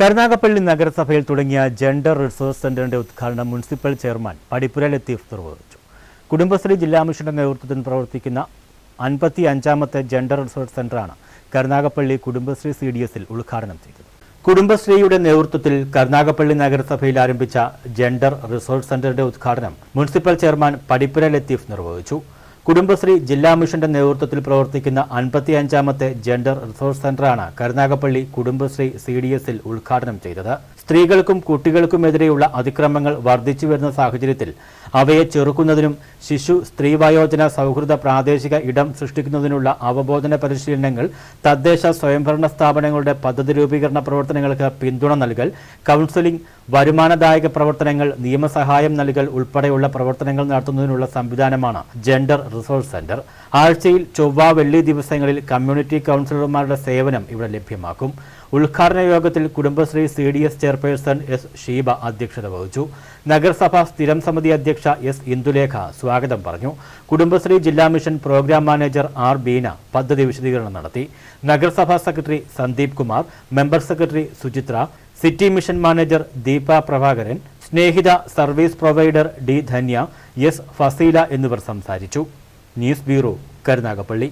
കരുനാഗപ്പള്ളി നഗരസഭയിൽ തുടങ്ങിയ gender resource സെന്ററിന്റെ ഉദ്ഘാടനം മുനിസിപ്പൽ ചെയർമാൻ പടിപ്പുര ലത്തീഫ് നിർവഹിച്ചു. കുടുംബശ്രീ ജില്ലാ മിഷന്റെ നേതൃത്വത്തിൽ പ്രവർത്തിക്കുന്ന അൻപത്തി അഞ്ചാമത്തെ ജെൻഡർ റിസോഴ്സ് സെന്ററാണ് കരുനാഗപ്പള്ളി കുടുംബശ്രീ സി ഡി എസിൽ ഉദ്ഘാടനം ചെയ്തത്. കുടുംബശ്രീയുടെ നേതൃത്വത്തിൽ കരുനാഗപ്പള്ളി നഗരസഭയിൽ ആരംഭിച്ച ജെൻഡർ റിസോഴ്സ് സെന്ററിന്റെ ഉദ്ഘാടനം മുനിസിപ്പൽ ചെയർമാൻ പടിപ്പുര ലത്തീഫ് നിർവഹിച്ചു. കുടുംബശ്രീ ജില്ലാ മിഷന്റെ നേതൃത്വത്തിൽ പ്രവർത്തിക്കുന്ന അൻപത്തി അഞ്ചാമത്തെ ജെൻഡർ റിസോഴ്സ് സെന്ററാണ് കരുനാഗപ്പള്ളി കുടുംബശ്രീ സി ഡി എസിൽ ഉദ്ഘാടനം ചെയ്തത്. സ്ത്രീകൾക്കും കുട്ടികൾക്കുമെതിരെയുള്ള അതിക്രമങ്ങൾ വർദ്ധിച്ചു വരുന്ന സാഹചര്യത്തിൽ അവയെ ചെറുക്കുന്നതിനും ശിശു സ്ത്രീ വയോജന സൗഹൃദ പ്രാദേശിക ഇടം സൃഷ്ടിക്കുന്നതിനുള്ള അവബോധന പരിശീലനങ്ങൾ തദ്ദേശ സ്വയംഭരണ സ്ഥാപനങ്ങളുടെ പദ്ധതി രൂപീകരണ പ്രവർത്തനങ്ങൾക്ക് പിന്തുണ നൽകൽ കൗൺസിലിംഗ് വരുമാനദായക പ്രവർത്തനങ്ങൾ നിയമസഹായം നൽകൽ ഉൾപ്പെടെയുള്ള പ്രവർത്തനങ്ങൾ നടത്തുന്നതിനുള്ള സംവിധാനമാണ് ജെൻഡർ റിസോഴ്സ് സെന്റർ. ആഴ്ചയിൽ ചൊവ്വ വെള്ളി ദിവസങ്ങളിൽ കമ്മ്യൂണിറ്റി കൗൺസിലർമാരുടെ സേവനം ഇവിടെ ലഭ്യമാക്കും. ഉദ്ഘാടന യോഗത്തിൽ Kudumbashree C D S chairperson S Sheeba അധ്യക്ഷത വഹിച്ചു. നഗരസഭാ സ്ഥിരം സമിതി അധ്യക്ഷ എസ് ഇന്ദുലേഖ സ്വാഗതം പറഞ്ഞു. കുടുംബശ്രീ ജില്ലാ mission programme manager R Beena പദ്ധതി വിശദീകരണം നടത്തി. നഗരസഭാ secretary Sandeep Kumar member secretary Suchitra city mission manager Deepa Prabhakaran Snehitha service provider D Dhanya S Fazeela എന്നിവർ സംസാരിച്ചു. News bureau Karunagappally.